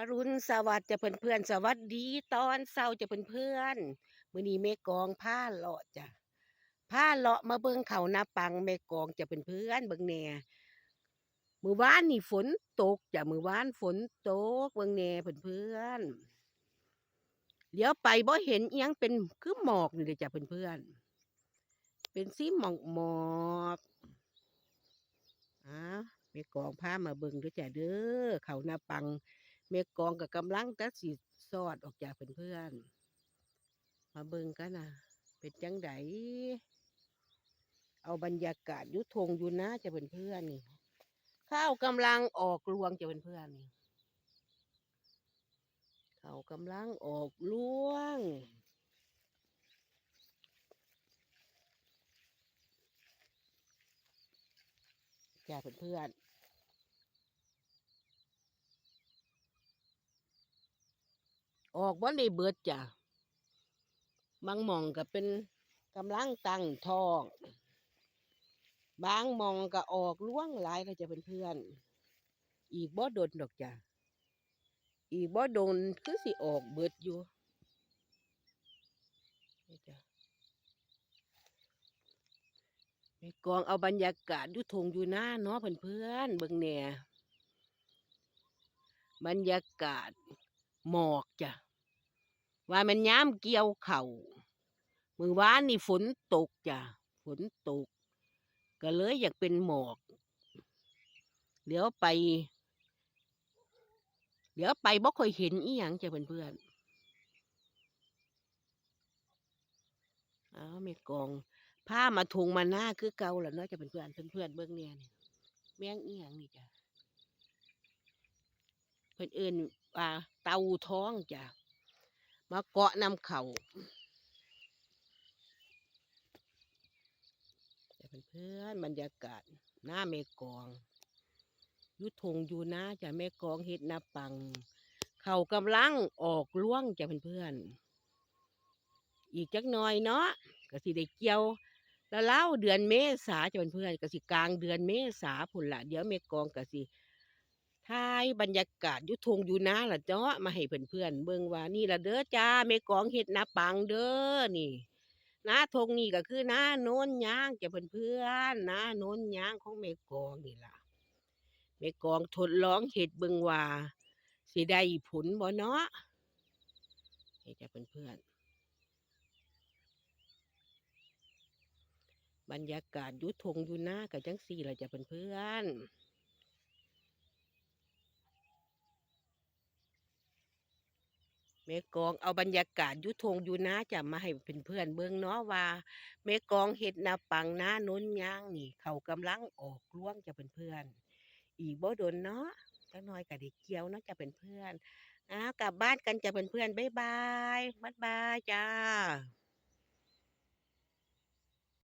อรุณสวัสดิ์จะเพื่อนเพื่อนสวัสดีตอนเช้าจะเพื่อนเพื่อนมือนี้แม่กองผ้าเลาะจ้ะผ้าเลาะมาเบิ่งเขานาปังแม่กองจะเพื่อนเพื่อนเบิ่งแหน่มื้อวานนี่ฝนตกจ้ะมือวานฝนตกเบิ่งแหน่เพื่อนเพื่อนเดี๋ยวไปบ่เห็นเอียงเป็นคือหมอกนี่เลยจ้ะเพื่อนเพื่อนเป็นสีหมอกหมอกอ้าวแม่กองผ้ามาเบิ่งด้วยจ้ะเด้อเขานาปัง เมกองกับกำลังตัดสิสอดออกจากเพื่อนๆมาเบิ่งกันนะเป็นจังไดเอาบรรยากาศยุทงอยู่นะจะเป็นเพื่อนนี่ข้าวกำลังออกรวงจะเป็นเพื่อนนี่เขากำลังออกรวงจ้าเพื่อนๆ ออกบ่ได้เบิดจ้ะบางมองก็เป็นกำลังตั้งทองบางมองก็ออกล่วงหลายก็จะเป็นเพื่อน อีกบ่โดนดอกจ้ะอีกบ่โดนคือสิออกเบิดอยู่นี่จ้ะแม่กองเอาบรรยากาศอยู่ทงอยู่หน้าเนาะเพื่อนๆเบิ่งแหน่บรรยากาศ หมอกจ้ะว่ามันย้ำเกี่ยวเข่ามือวานนี่ฝนตกจ้ะฝนตก ก็เลยอยากเป็นหมอกเดี๋ยวไป เดี๋ยวไปบ่ค่อยเห็นอีหยังจ้ะเพื่อนๆอ้าวแม่กองผ้ามาทงมาหน้าคือเก่าแล้วเนาะจะเป็นเพื่อนเพื่อนๆเบิ่งเนี่ยนี่แม่งอียงนี่จ้ะเพิ่อนเอิ้น ว่าเตาท้องจ้ะมาเกาะนำเขาจะเป็นเพื่อนบรรยากาศหน้าแม่กองยุทงอยู่นะจ้ะแม่กองเฮ็ดนาปัง เขากำลังออกล่วงจ้ะเพื่อนๆอีกจักหน่อยเนาะกสิได้เกี่ยวแล้วเล่าเดือนเมษาจะเป็นเพื่อนกสิกลางเดือนเมษาพุ่นละเดี๋ยวเมกองกสิ ทายบรรยากาศยุทงอยู่นะล่ะเนาะมาให้เพื่อนเพื่อนๆเบิ่งว่านี่ละเด้อจ้าเมกองเฮ็ดนาปังเด้อนี่นาทงนี่ก็คือนาโน้นยางจะเพื่อนเพื่อนๆนาโน้นยางของเมกองนี่ล่ะเมกองทดลองเฮ็ดเบิ่งว่าสิได้ผลบ่เนาะให้จะเพื่อนเพื่อนๆบรรยากาศยุทงอยู่หน้ากับจังสี่เราจะเป็นเพื่อน เมกองเอาบรรยากาศยุทงอยู่นะจะมาให้เป็นเพื่อนเบิ่งเนาะว่าเมกองเห็ดนาปังนะน้นย่างนี่ เขากำลังออกล่วงจะเป็นเพื่อน อีกบ่โดนเนาะจังน้อยกับเด็กเกียวเนาะจะเป็นเพื่อนอ้าวกลับบ้านกันจะเป็นเพื่อนบ๊ายบายบ๊ายบายจ้า